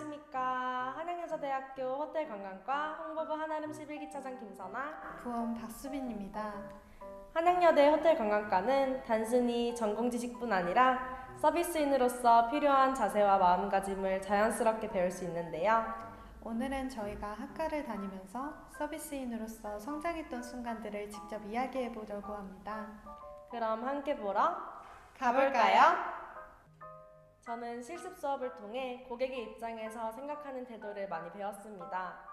안녕하십니까. 한양여자대학교 호텔관광과 홍보부 한아름 11기차장 김선아, 부원 박수빈입니다. 한양여대 호텔관광과는 단순히 전공 지식뿐 아니라 서비스인으로서 필요한 자세와 마음가짐을 자연스럽게 배울 수 있는데요. 오늘은 저희가 학과를 다니면서 서비스인으로서 성장했던 순간들을 직접 이야기해 보려고 합니다. 그럼 함께 보러 가볼까요? 저는 실습 수업을 통해 고객의 입장에서 생각하는 태도를 많이 배웠습니다.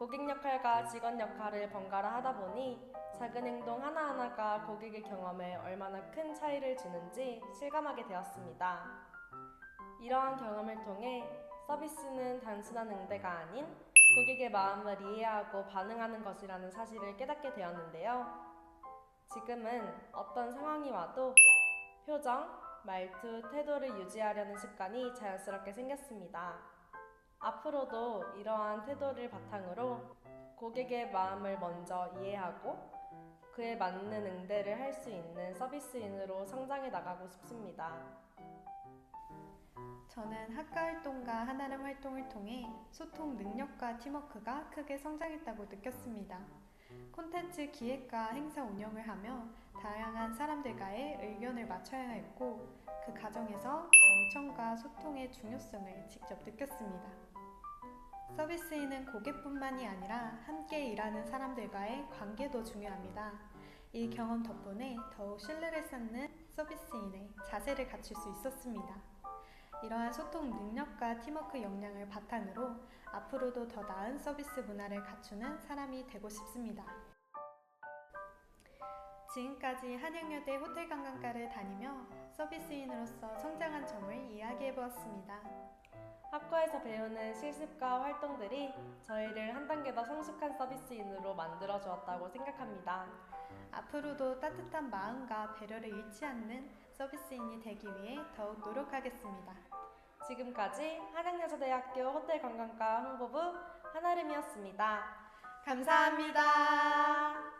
고객 역할과 직원 역할을 번갈아 하다 보니 작은 행동 하나하나가 고객의 경험에 얼마나 큰 차이를 주는지 실감하게 되었습니다. 이러한 경험을 통해 서비스는 단순한 응대가 아닌 고객의 마음을 이해하고 반응하는 것이라는 사실을 깨닫게 되었는데요. 지금은 어떤 상황이 와도 표정, 말투, 태도를 유지하려는 습관이 자연스럽게 생겼습니다. 앞으로도 이러한 태도를 바탕으로 고객의 마음을 먼저 이해하고 그에 맞는 응대를 할 수 있는 서비스인으로 성장해 나가고 싶습니다. 저는 학과 활동과 한아름 활동을 통해 소통 능력과 팀워크가 크게 성장했다고 느꼈습니다. 콘텐츠 기획과 행사 운영을 하며 다양한 사람들과의 의견을 맞춰야 했고 그 과정에서 경청과 소통의 중요성을 직접 느꼈습니다. 서비스인은 고객뿐만이 아니라 함께 일하는 사람들과의 관계도 중요합니다. 이 경험 덕분에 더욱 신뢰를 쌓는 서비스인의 자세를 갖출 수 있었습니다. 이러한 소통 능력과 팀워크 역량을 바탕으로 앞으로도 더 나은 서비스 문화를 갖추는 사람이 되고 싶습니다. 지금까지 한양여대 호텔관광과를 다니며 서비스인으로서 성장한 점을 이야기해 보았습니다. 학과에서 배우는 실습과 활동들이 저희를 한 단계 더 성숙한 서비스인으로 만들어 주었다고 생각합니다. 앞으로도 따뜻한 마음과 배려를 잃지 않는 서비스인이 되기 위해 더욱 노력하겠습니다. 지금까지 한양여자대학교 호텔관광과 홍보부 한아름이었습니다. 감사합니다.